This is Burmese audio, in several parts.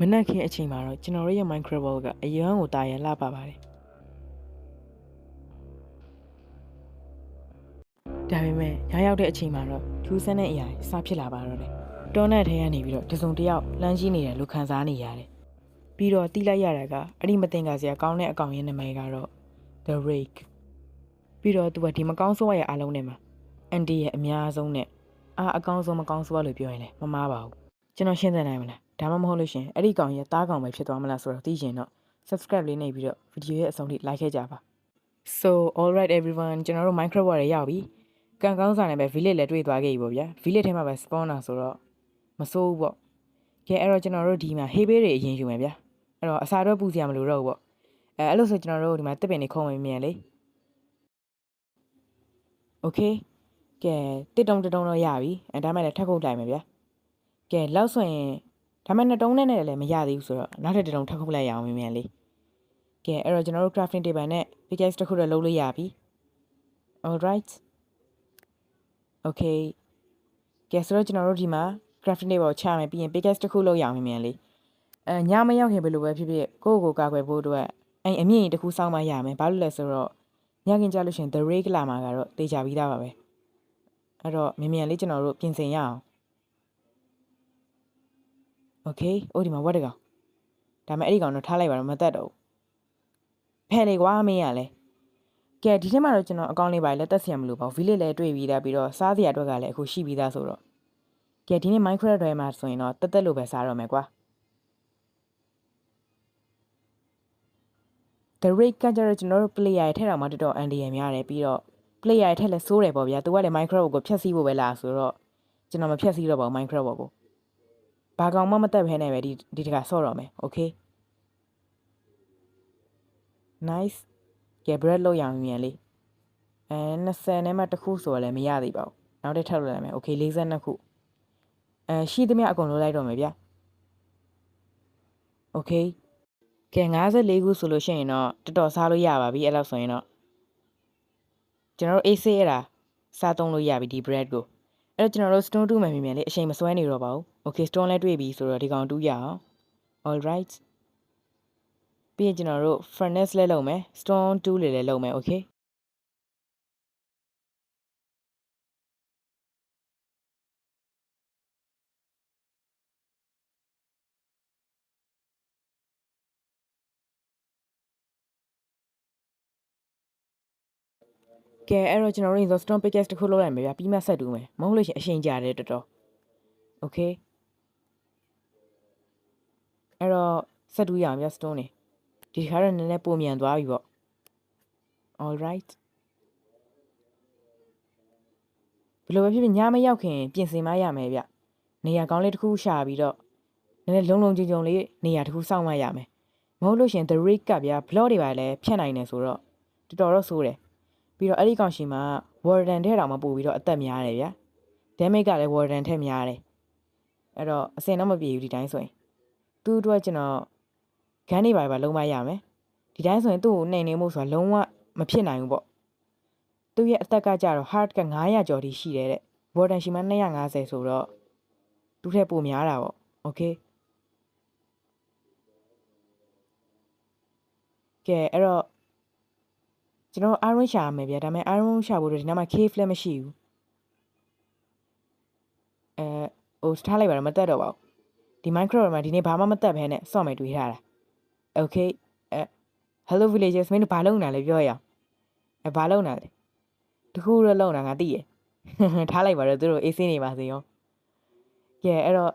မနက်ခင်းအချိန်မှာတော့ကျွန်တော်တို့ရဲ့ Minecraft World ကအယမ်းကိုတာရလှပပါတယ်ဒါပေမဲ့ညရောက်တဲ့အချိန်မှာတော့ထူးဆန်းတဲ့အရာတွေစဖြစ်လာပါတော့တယ်တောနဲ့ထဲကနေပြီးတော့တစုံတစ်ယောက်လှမ်းကြီးနေတယ်လို့ခန်းစားနေရတယ်ပြီးတော့တီးလိုက်ရတာကအဲ့ဒီမတင်ကစရာကောင်းတဲ့အကောင်ရဲ့နာမည်ကတော့ The Rake ပြီးတော့သူကဒီမကောင်းဆိုးရရဲ့အားလုံးထဲမှာအန်တီရဲ့အများဆုံးနဲ့အာအကောင်းဆုံးမကောင်းဆိုးရလို့ပြောရင်လည်းမမားပါဘူးကျွန်တော်ရှင်းသနိုင်မလား ဒါမှမဟုတ်လို့ရှရင်အဲ့ဒီကောင်ရဲ့တားကောင်ပဲဖြစ်သွားမလားဆိုတော့သိရင်တော့ subscribe လေးနှိပ်ပြီးတော့ video ရဲ့အဆုံးထိ like ခဲ့ကြပါ so all right everyone ကျွန်တော်တို့ minecraft world ရရောက်ပြီကံကောင်းစားနေပဲ village လည်းတွေ့သွားခဲ့ပြီပေါ့ဗျာ village ထဲမှာပဲ spawn တာဆိုတော့မစိုးဘူးပေါ့ကဲအဲ့တော့ကျွန်တော်တို့ဒီမှာ hay base တွေအရင်ယူမယ်ဗျာအဲ့တော့အစာတော့ပူစရာမလိုတော့ဘူးပေါ့အဲအဲ့လို့ဆိုကျွန်တော်တို့ဒီမှာတစ်ပင်တွေခုံဝင်မြန်လေ okay ကဲတစ်တုံတစ်တုံတော့ရပြီအဲဒါမှလည်းထပ်ခုတ်လိုက်မယ်ဗျာကဲလောက်ဆိုရင် ဒါမှနှစ်တုံးနဲ့လည်းမရသေးဘူးဆိုတော့နောက်ထပ်တစ်တုံထပ်ခုတ်လိုက်ရအောင်မြန်မြန်လေးကဲအဲ့တော့ကျွန်တော်တို့ crafting table နဲ့ pickaxe တစ်ခုတော့လုပ်လို့ရပြီ all right okay ကဲဆိုတော့ကျွန်တော်တို့ဒီမှာ crafting table ကိုချမယ်ပြီးရင် pickaxe တစ်ခုလုပ်ရအောင်မြန်မြန်လေးအဲညမရောက်ခင်ဘယ်လိုပဲဖြစ်ဖြစ်ကိုယ့်ကိုယ်ကာကွယ်ဖို့အတွက်အဲ့အမြင့်ကြီးတစ်ခုစောင်းမရမယ်ဘာလို့လဲဆိုတော့ညခင်ကြလို့ရှရင် the ray လာမှာကတော့တေချာပြီးသားပါပဲအဲ့တော့မြန်မြန်လေးကျွန်တော်တို့ပြင်ဆင်ရအောင် โอเคအိုးဒီမှာဝတ်တကောင်ဒါမဲ့အဲ့ဒီကောင်တော့ထားလိုက်ပါတော့မတက်တော့ဘူးဖဲလေကွာမင်းရလဲကဲဒီထဲမှာတော့ကျွန်တော်အကောင့်လေးပါလဲတက်စီရမလို့ပါဘူး village လည်းတွေ့ပြီးသားပြီးတော့စားစရာအတွက်ကလည်းအခုရှိပြီးသားဆိုတော့ကဲဒီနေ့ minecraft တွေမှာဆိုရင်တော့တက်တက်လို့ပဲစားတော့မယ်ကွာ the rate ကကြတော့ကျွန်တော်တို့ player ရဲ့ထဲတောင်မှတော်တော်အန်ဒီရများတယ်ပြီးတော့ player ရဲ့ထဲလည်းစိုးတယ်ပေါ့ဗျာသူကလည်း minecraft ကိုဖျက်ဆီးဖို့ပဲလားဆိုတော့ကျွန်တော်မဖျက်ဆီးတော့ပါဘူး minecraft ဘောကို ဘာကောင်မှမတက်ဖဲနဲ့ပဲဒီဒီတကဆော့တော့မယ်โอเค nice ကဲ bread လောက်ရအောင်မြန်လေးအဲ20နဲ့မှတစ်ခုဆိုတော့လည်းမရသေးပါဘူးနောက်တစ်ထပ်လောက်လိုက်မယ်โอเค42ခုအဲရှိသမျှအကုန်လုံးလိုက်တော့မယ်ဗျာโอเคကဲ54ခုဆိုလို့ရှိရင်တော့တော်တော်စားလို့ရပါပြီအဲ့လောက်ဆိုရင်တော့ကျွန်တော်တို့ AC ရတာစားသုံးလို့ရပြီဒီ bread ကို အဲ့တော့ကျွန်တော်တို့ stone တူးမယ်မြင်မြန်လေးအချိန်မစွဲနေတော့ပါဘူး okay stone လည်းတွေ့ပြီဆိုတော့ဒီကောင်တူးရအောင် all right ပြီးရင်ကျွန်တော်တို့ furnace လည်းလုပ်မယ် stone တူးလေးလည်းလုပ်မယ် okay ကဲအဲ့တော့ကျွန်တော်တို့ stone pickaxe တစ်ခုလုပ်လိုက်မယ်ဗျာပြီးမှဆက်တူးမယ်မဟုတ်လို့ရှိရင်အချိန်ကြာတယ်တော်တော် okay အဲ့တော့ဆက်တူးရအောင်ဗျာ stone နေဒီခါတော့နည်းနည်းပုံမြန်သွားပြီပေါ့ all right ဘယ်လိုပဲဖြစ်ဖြစ်ညမရောက်ခင်ပြင်ဆင်မရမယ်ဗျနေရာကောင်းလေးတစ်ခုရှာပြီးတော့နည်းနည်းလုံလုံချုံချုံလေးနေရာတစ်ခုစောင့်မှရမယ်မဟုတ်လို့ရှိရင် the rig ကဗျာ block တွေပါလည်းဖြတ်နိုင်တယ်ဆိုတော့တော်တော်တော့ဆိုးတယ် ပြီးတော့အဲ့ဒီကောင်ရှင်မှာ warden ထဲတောင်မှပို့ပြီးတော့အသက်များတယ်ဗျာ damage ကလည်း warden ထဲများတယ်အဲ့တော့အစင်တော့မပြေဘူးဒီတိုင်းဆိုရင်သူ့အတွက်ကျွန်တော်ဂန်းနေပါပါလုံးမရမယ်ဒီတိုင်းဆိုရင်သူ့ကိုနှိမ်နေမှုဆိုတာလုံးဝမဖြစ်နိုင်ဘူးပေါ့သူ့ရဲ့အသက်ကကြတော့ heart က900ကျော်ထိရှိတယ်တဲ့ warden ရှိမှ250ဆိုတော့သူ့ထက်ပိုများတာပေါ့ okay ကဲအဲ့တော့ ကျွန်တော် iron ရှာရမယ်ဗျာဒါပေမဲ့ iron ရှာဖို့တော့ဒီနားမှာ cave လည်းမရှိဘူးအဲဟိုထားလိုက်ပါတော့မတက်တော့ပါဘူးဒီ minecraft မှာဒီနေ့ဘာမှမတက်ဘဲနဲ့စော့မယ်တွေးထားတာ okay အဲ hello villagers မင်းတို့ဘာလုပ်နေတာလဲပြောရအောင်အဲဘာလုပ်နေတာလဲတခုတော့လုပ်နေတာငါသိရထားလိုက်ပါတော့သူတို့အေးစင်းနေပါစေရောကဲအဲ့တော့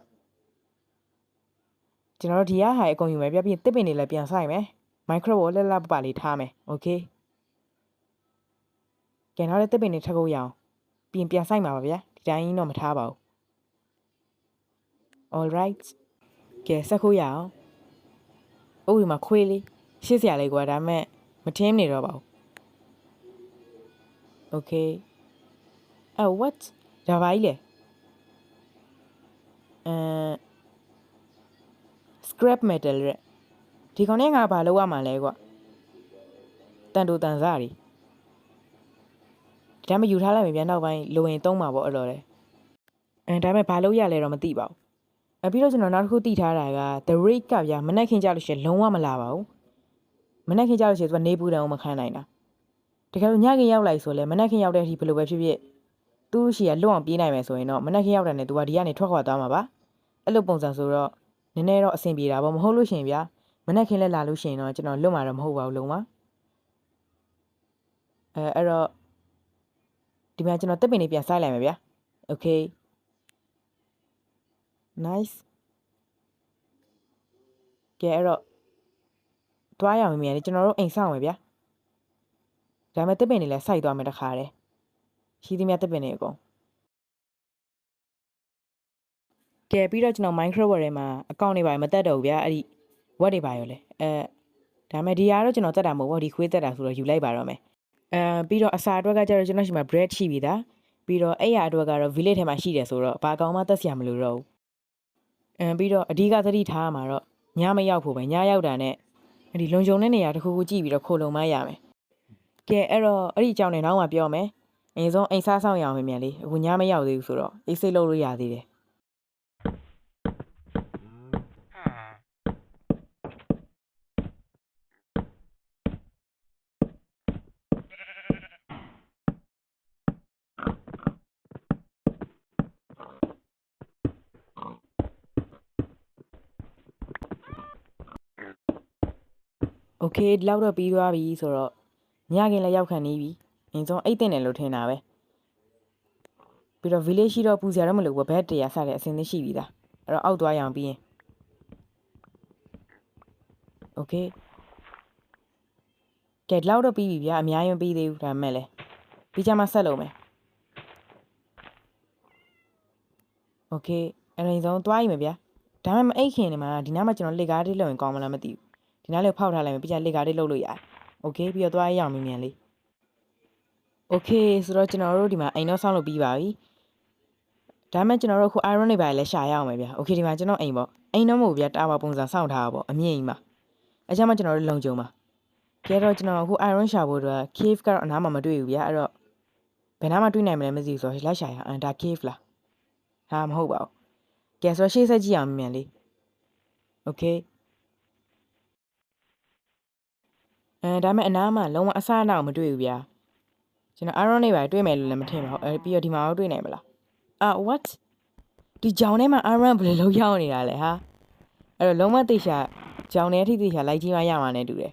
ကျွန်တော်တို့ဒီရဟာအကုန်ယူမယ်ပြပြတစ်ပင်တွေလည်းပြန်ဆိုင်မယ် Minecraft ကိုလက်လက်ပပလေးထားမယ် okay ကဲနောက်လည်းတစ်ပင်တွေထပ်ဖို့ရအောင်ပြင်ပြန်ဆိုင်ပါပါဗျာဒီတိုင်းတော့မထားပါဘူး all right ကဲဆက်ခိုးရအောင်အိုးဒီမှာခွေးလေးရှစ်စရာလေးကွာဒါမဲ့မထင်းနေတော့ပါဘူး okay အဲ what ဒါပါကြီးလေအဲ scrap metal ရက်ဒီကောင်နဲ့ငါဘာလုပ်ရမှာလဲကွာတန်တူတန်စားတွေ ဒါမှယူထားလိုက်မယ်ပြန်နောက်ပိုင်းလိုရင်သုံးမှာပေါ့အဲ့လိုလေအဲဒါပေမဲ့ဘာလုပ်ရလဲတော့မသိပါဘူးအဲပြီးတော့ကျွန်တော်နောက်တစ်ခုသိထားတာက the rate ကဗျာမနေ့ခင်ကြလို့ရှိရင်လုံးဝမလာပါဘူးမနေ့ခင်ကြလို့ရှိရင်သူကနေပူတန်ကိုမခံနိုင်တာတကယ်လို့ညခင်ရောက်လိုက်ဆိုလဲမနေ့ခင်ရောက်တဲ့အထိဘယ်လိုပဲဖြစ်ဖြစ်သူ့ရှိရလွတ်အောင်ပြေးနိုင်မယ်ဆိုရင်တော့မနေ့ခင်ရောက်တဲ့နဲ့သူကဒီကနေထွက်ခွာသွားမှာပါအဲ့လိုပုံစံဆိုတော့နည်းနည်းတော့အဆင်ပြေတာပေါ့မဟုတ်လို့ရှိရင်ဗျာမနေ့ခင်လဲလာလို့ရှိရင်တော့ကျွန်တော်လွတ်မှာတော့မဟုတ်ပါဘူးလုံးဝအဲအဲ့တော့ ဒီမှာကျွန်တော်တက်ပင်လေးပြန်စိုက်လိုက်မယ်ဗျာ okay nice ကဲအဲ့တော့တွားရအောင်မြန်လေကျွန်တော်တို့အိမ်ဆောင်မယ်ဗျာဒါပေမဲ့တက်ပင်တွေလည်းစိုက်သွားမယ်တခါတည်းရှိသမျှတက်ပင်တွေအကုန်ကဲပြီးတော့ကျွန်တော် Minecraft ဝယ်ထဲမှာအကောင့်တွေပါမတက်တော့ဘူးဗျာအဲ့ဒီ web တွေပါရောလေအဲဒါပေမဲ့ဒီဟာတော့ကျွန်တော်တက်တာမဟုတ်ဘူးဒီခွေးတက်တာဆိုတော့ယူလိုက်ပါတော့မယ် အဲပြီးတော့အစာအတွက်ကကျတော့ကျွန်တော်ရှိမှာ bread ရှိပြီသားပြီးတော့အဲ့ရအတွက်ကတော့ village ထဲမှာရှိတယ်ဆိုတော့ဘာကောင်မှတက်စရာမလိုတော့ဘူးအဲပြီးတော့အဓိကသတိထားရမှာတော့ညမရောက်ဖို့ပဲညရောက်တာနဲ့အဲ့ဒီလုံခြုံတဲ့နေရာတစ်ခုခုကြည့်ပြီးတော့ခိုလုံမရမယ်ကဲအဲ့တော့အဲ့ဒီအကြောင်းနဲ့နောက်မှပြောမယ်အရင်ဆုံးအိမ်စားဆောင်ရအောင်မြန်လေးအခုညမရောက်သေးဘူးဆိုတော့အေးစိတ်လုပ်လို့ရသေးတယ် โอเคဒီလောက်တော့ပြီးသွားပြီဆိုတော့ညခင်လည်းရောက်ခံနေပြီအရင်ဆုံးအိတ်တင်တယ်လို့ထင်တာပဲပြီးတော့ village ရှိတော့ပူစရာတော့မလိုဘူးဘက်တရားစတဲ့အစင်းသင်းရှိပြီသားအဲ့တော့အောက်သွားရအောင်ပြီးရင်โอเคကဲဒီလောက်တော့ပြီးပြီဗျာအများကြီးမပြီးသေးဘူးဒါပေမဲ့လည်းပြီးကြမှာဆက်လုပ်မယ်โอเคအဲ့ဒါရင်ဆုံးသွားရင်မယ်ဗျာဒါပေမဲ့မအိတ်ခင်နေမှာဒီနားမှာကျွန်တော်လက်ကားလေးလုပ်ရင်ကောင်းမလားမသိဘူး ဒီနားလေးဖောက်ထားလိုက်မယ်ပြီးကြလက်ကားလေးလှုပ်လို့ရတယ်။ Okay ပြီးတော့သွားရအောင်မြင်မြန်လေး။ Okay ဆိုတော့ကျွန်တော်တို့ဒီမှာအိမ်တော့ဆောင်းလို့ပြီးပါပြီ။ဒါမဲ့ကျွန်တော်တို့အခု iron တွေပါလည်းရှာရအောင်ပဲဗျာ။ Okay ဒီမှာကျွန်တော်အိမ်ပေါ့။အိမ်တော့မဟုတ်ဘူးဗျာတာဝါပုံစံစောင့်ထားတာပေါ့အမြင့်ကြီးမှာ။အဲကြောင့်မှကျွန်တော်တို့လုံခြုံပါ။ကဲတော့ကျွန်တော်အခု iron ရှာဖို့အတွက် cave ကတော့အနားမှာမတွေ့ဘူးဗျာ။အဲ့တော့ဘယ်နားမှာတွေ့နိုင်မလဲမသိဘူးဆိုတော့လိုက်ရှာရအောင်။ဒါ cave လား။ဟာမဟုတ်ပါဘူး။ကဲဆိုတော့ရှေ့ဆက်ကြည့်အောင်မြင်မြန်လေး။ Okay အဲဒါပေမဲ့အနားမှာလုံးဝအဆအနောက်မတွေ့ဘူးဗျာကျွန်တော် iron တွေပါတွေ့မယ်လို့လည်းမထင်ပါဘူးအဲပြီးတော့ဒီမှာတော့တွေ့နိုင်မလားအာ what ဒီကြောင်ထဲမှာ iron ဘယ်လိုလောက်ရောက်နေတာလဲဟာအဲ့တော့လုံးဝသိချာကြောင်ထဲအထိသိချာလိုက်ကြီးမှရမှာနဲ့တူတယ်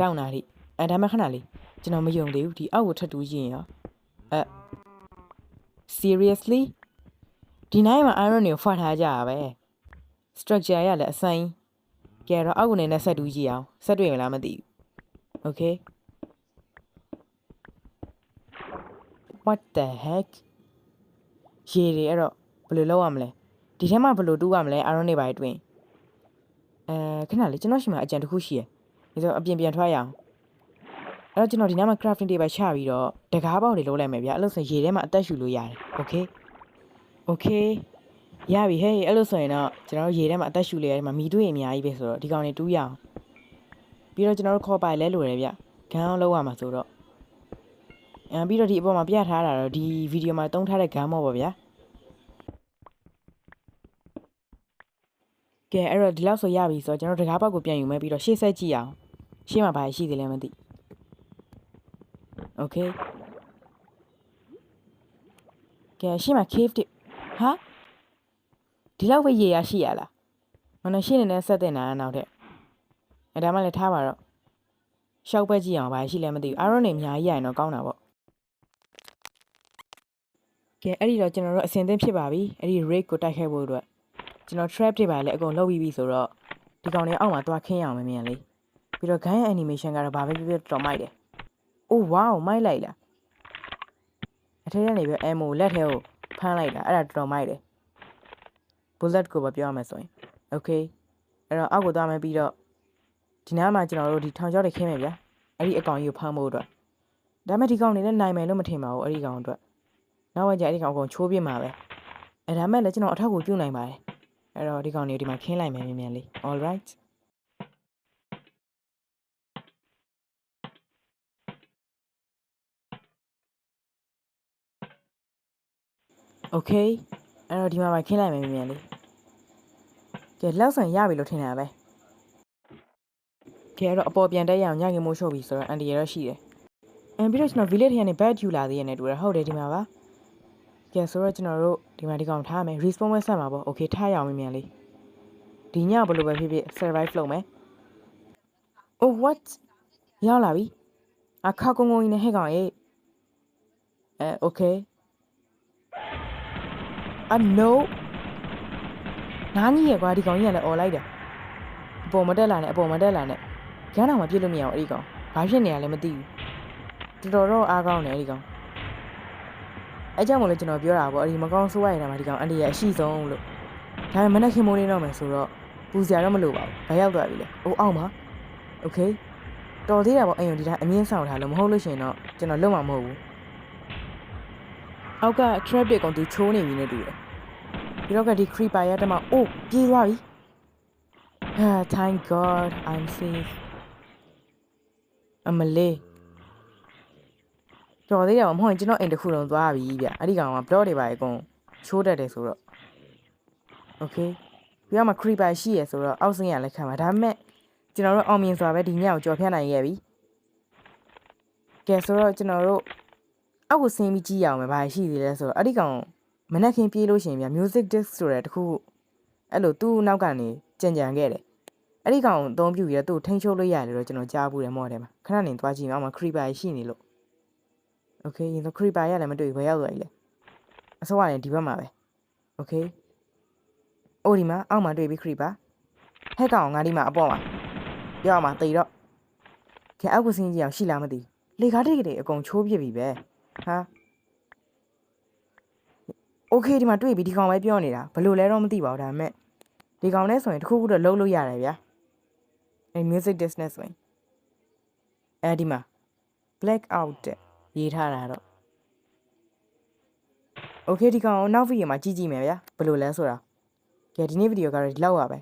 တောင်းတာထိအဲဒါမှခဏလေးကျွန်တော်မယုံသေးဘူးဒီအောက်ကိုထပ်တူးကြည့်ရင်ရောအဲ seriously ဒီနိုင်မှာ iron တွေကိုဖွာထားကြရပဲ structure ရလည်းအဆိုင်ကဲတော့အောက်ကနေနဲ့ဆက်တူးကြည့်အောင်ဆက်တွေ့မလားမသိဘူး Okay. What the heck? ရေတွေအဲ့တော့ဘယ်လိုလုပ်ရမလဲဒီထဲမှာဘယ်လိုတူးရမလဲ iron တွေပါတွင်အဲခဏလေးကျွန်တော်ရှိမှအကြံတစ်ခုရှိရယ်ဒီဆိုအပြင်ပြန်ထွက်ရအောင်အဲ့တော့ကျွန်တော်ဒီနားမှာ crafting table ချပြီးတော့တကားပေါက်တွေလုပ်လိုက်မယ်ဗျာအဲ့လိုဆိုရေထဲမှာအသက်ရှူလို့ရတယ် okay okay ရပြီဟဲ့အဲ့လိုဆိုရင်တော့ကျွန်တော်တို့ရေထဲမှာအသက်ရှူလေရတယ်မှာမီတွေ့ရင်အများကြီးပဲဆိုတော့ဒီကောင်တွေတူးရအောင် ပြီးတော့ကျွန်တော်တို့ခေါ်ပိုင်လဲလိုတယ်ဗျဂန်းအောင်လောက်ရမှာဆိုတော့အဲပြီးတော့ဒီအပေါ်မှာပြထားတာတော့ဒီဗီဒီယိုမှာတုံးထားတဲ့ဂန်းမော့ပါဗျာကဲအဲ့တော့ဒီလောက်ဆိုရပြီဆိုတော့ကျွန်တော်တကားပေါက်ကိုပြန်ယူမယ်ပြီးတော့ရှေ့ဆက်ကြည့်အောင်ရှေ့မှာဘာရှိသေးလဲမသိโอเคကဲရှေ့မှာ cave တိဟာဒီလောက်ပဲရေရရှိရလားမနရှေ့နေနဲ့ဆက်တင်တာနောက်တဲ့ အဲဒါမှလည်းထားပါတော့ရှောက်ပဲကြည့်အောင်ဘာရှိလဲမသိဘူး iron တွေအများကြီးရရင်တော့ကောင်းတာပေါ့ကဲအဲ့ဒီတော့ကျွန်တော်တို့အစင်သင်းဖြစ်ပါပြီအဲ့ဒီ rake ကိုတိုက်ခိုက်ဖို့အတွက်ကျွန်တော် trap တွေပါလည်းအကုန်လုပ်ပြီးပြီဆိုတော့ဒီကောင်တွေအောက်မှာသွားခင်းရအောင်မမြန်လေးပြီးတော့ gun animation ကတော့ဘာပဲဖြစ်ဖြစ်တော်မိုက်တယ်အိုး wow မိုက်လိုက်လားအထက်ကနေပြီး ammo လက်ထဲကိုဖမ်းလိုက်တာအဲ့ဒါတော်တော်မိုက်တယ် bullet ကိုပဲပြောရမယ်ဆိုရင် okay အဲ့တော့အောက်ကိုသွားမယ်ပြီးတော့ ဒီနားမှာကျွန်တော်တို့ဒီထောင်ချောက်တွေခင်းမယ်ဗျာအဲ့ဒီအကောင်ကြီးကိုဖမ်းဖို့အတွက်ဒါမဲ့ဒီကောင်နေနဲ့နိုင်မယ်လို့မထင်ပါဘူးအဲ့ဒီကောင်အတွက်နောက်ဝကြအဲ့ဒီကောင်အကုန်ချိုးပြစ်မှာပဲအဲ့ဒါမဲ့လည်းကျွန်တော်အထောက်ကိုပြုတ်နိုင်ပါတယ်အဲ့တော့ဒီကောင်တွေဒီမှာခင်းလိုက်မယ်မြန်မြန်လေး all right okay အဲ့တော့ဒီမှာပါခင်းလိုက်မယ်မြန်မြန်လေးကဲလောက်ဆန်ရပြီလို့ထင်တာပဲ ကဲအဲ့တော့အပေါ်ပြန်တက်ရအောင်ညခင်မိုးရှုပ်ပြီဆိုတော့အန်တီရတော့ရှိတယ်အမ်ပြီးတော့ကျွန်တော် village ထဲကနေ bad ယူလာသေးရနေတူတယ်ဟုတ်တယ်ဒီမှာပါကဲဆိုတော့ကျွန်တော်တို့ဒီမှာဒီကောင်ထားမယ် respawn ဝက်ဆက်မှာပေါ့ okay ထားရအောင်မြန်မြန်လေးဒီညဘယ်လိုပဲဖြစ်ဖြစ် survive လုပ်မယ် oh what ရောက်လာပြီအခါကုန်းကုန်းကြီးနဲ့ဟဲ့ကောင်ရေးအဲ okay အ no နားကြီးရကွာဒီကောင်ကြီးကလည်းអော်လိုက်တယ်အပေါ်မတက်လာနဲ့အပေါ်မတက်လာနဲ့ ရမ်းတော့မပြစ်လို့မရအောင်အဲ့ဒီကောင်ဘာဖြစ်နေရလဲမသိဘူးတော်တော်တော့အားကောင်းတယ်အဲ့ဒီကောင်အဲကြောင့်မလို့ကျွန်တော်ပြောတာပေါ့အဲ့ဒီမကောင်းဆိုးရရတာမှာဒီကောင်အန်ဒီရဲ့အရှိဆုံးလို့ဒါပေမဲ့မနေ့ခင်မိုးလေးတော့မယ်ဆိုတော့ပူစရာတော့မလိုပါဘူးဘာရောက်သွားပြီလဲအိုးအောက်မှာโอเคတော်သေးတာပေါ့အိမ်ကိုဒီတိုင်းအမြင့်ဆောင်ထားလို့မဟုတ်လို့ရှိရင်တော့ကျွန်တော်လုံးမှာမဟုတ်ဘူးအောက်က trap တွေကောင်သူချိုးနေပြီနဲ့တူတယ် ပြီးတော့ကဒီ creeper ရတဲ့မှာအိုးပြေးသွားပြီဟာ thank god i'm safe အမလေးတော်သေးတယ်မဟုတ်ရင်ကျွန်တော်အိမ်တစ်ခုလုံးသွားပြီဗျအဲ့ဒီကောင်က block တွေပါအကုန်ချိုးတတ်တယ်ဆိုတော့ okay ပြီးတော့မှ creeper ရှိရဆိုတော့အောက်ဆင်းရလက်ခံပါဒါပေမဲ့ကျွန်တော်တို့အောင်မြင်စွာပဲဒီညကိုကြော်ဖြတ်နိုင်ခဲ့ပြီကဲဆိုတော့ကျွန်တော်တို့အောက်ကိုဆင်းပြီးကြည့်ရအောင်ပဲဘာရှိသေးလဲဆိုတော့အဲ့ဒီကောင်မနက်ခင်းပြေးလို့ရှိရင်ဗျ music disc ဆိုတဲ့တခုခုအဲ့လိုသူ့နောက်ကနေကြံကြံခဲ့တယ် အဲ့ဒီကောင်အသုံးပြုပြီးတော့သူ့ထိန်းချုပ်လို့ရတယ်လို့ကျွန်တော်ကြားဘူးတယ်မော်တယ်မှာခဏနေသွားကြည့်အောင်မှာ creeper ရှိနေလို့ okay ရင်တော့ creeper ရလည်းမတွေ့ဘူးဘယ်ရောက်သွားပြီလဲအစောကနေဒီဘက်မှာပဲ okay အိုဒီမှာအောက်မှာတွေ့ပြီ creeper ဟဲ့ကောင်ငါဒီမှာအပေါ်မှာရောက်မှာတိတ်တော့ခဲအောက်ကစင်းကြီးအောင်ရှိလားမသိလေကားတိတ်တွေအကုန်ချိုးပြစ်ပြီပဲဟာ โอเคဒီမှာတွေ့ပြီဒီကောင်ပဲပြောနေတာဘယ်လိုလဲတော့မသိပါဘူးဒါပေမဲ့ဒီကောင်နဲ့ဆိုရင်တစ်ခုခုတော့လုံးလို့ရတယ်ဗျာ အဲ music disc နဲ့ဆိုရင်အဲဒီမှာ black out တဲ့ရေးထားတာတော့ okay ဒီကောင်နောက်ဗီဒီယိုမှာကြည့်ကြည့်မယ်ဗျာဘယ်လိုလဲဆိုတာကဲဒီနေ့ဗီဒီယိုကတော့ဒီလောက်ပါပဲ